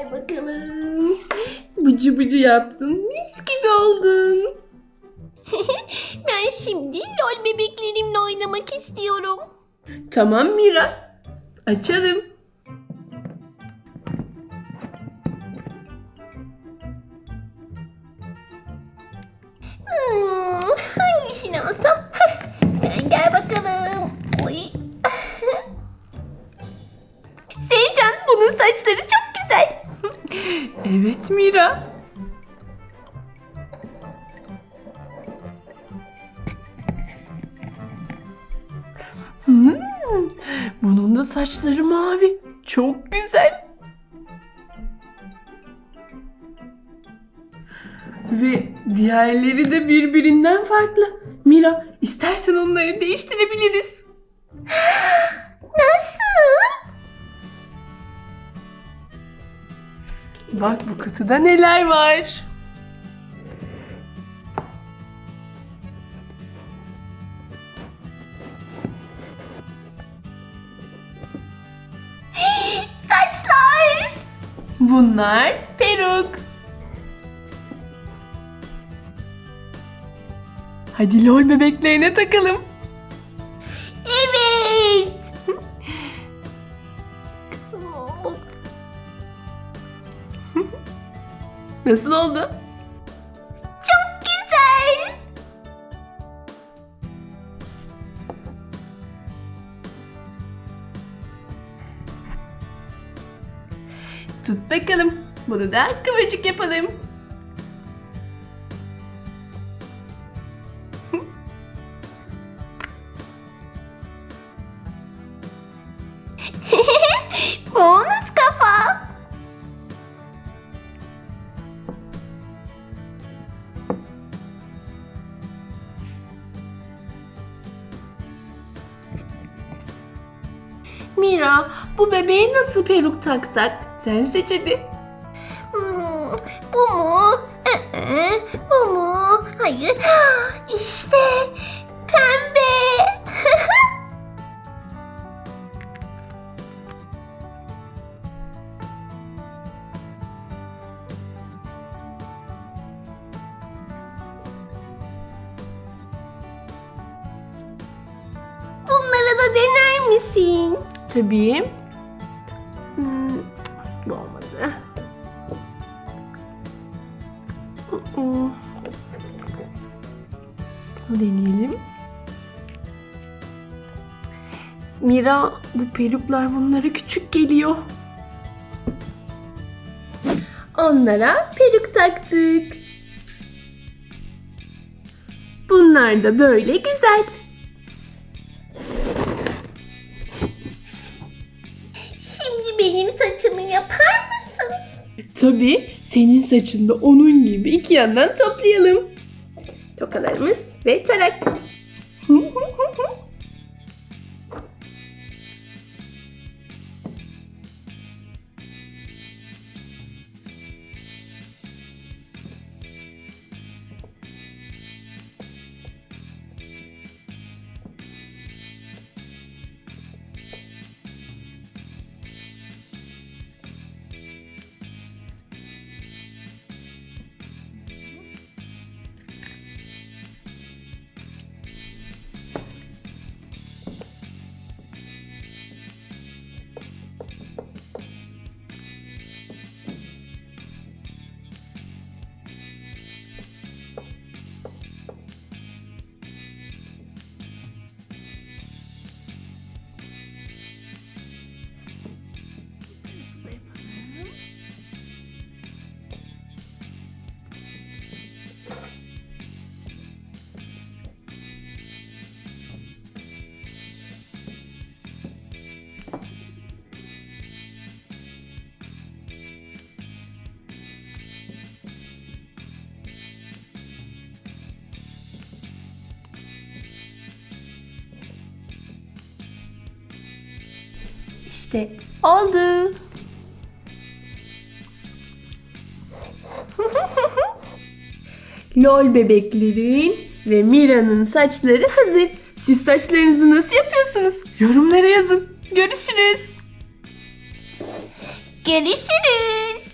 Gel bakalım. Bıcı bıcı yaptın. Mis gibi oldun. Ben şimdi lol bebeklerimle oynamak istiyorum. Tamam Mira. Açalım. Hmm, hangisini alsam? Sen gel bakalım. Oy. Sevcan bunun saçları çok güzel. Evet Mira. Hmm, bunun da saçları mavi. Çok güzel. Ve diğerleri de birbirinden farklı. Mira, istersen onları değiştirebiliriz. Bak bu kutuda neler var. Saçlar. Bunlar peruk. Hadi lol bebeklerine takalım. Evet. Nasıl oldu? Çok güzel. Tut bakalım. Bunu da kıvırcık yapalım. Mira, bu bebeğe nasıl peruk taksak? Sen seç hadi. Hmm, bu mu? Ee, bu mu? Hayır. İşte pembe. Bunları da dener misin? Tabii. Hmm, bu olmadı. Deneyelim. Mira, bu peruklar bunlara küçük geliyor. Onlara peruk taktık. Bunlar da böyle güzel. Saçımı yapar mısın? Tabii senin saçında onun gibi iki yandan toplayalım. Tokalarımız ve tarak. İşte oldu. Lol bebeklerin ve Mira'nın saçları hazır. Siz saçlarınızı nasıl yapıyorsunuz? Yorumlara yazın. Görüşürüz. Görüşürüz.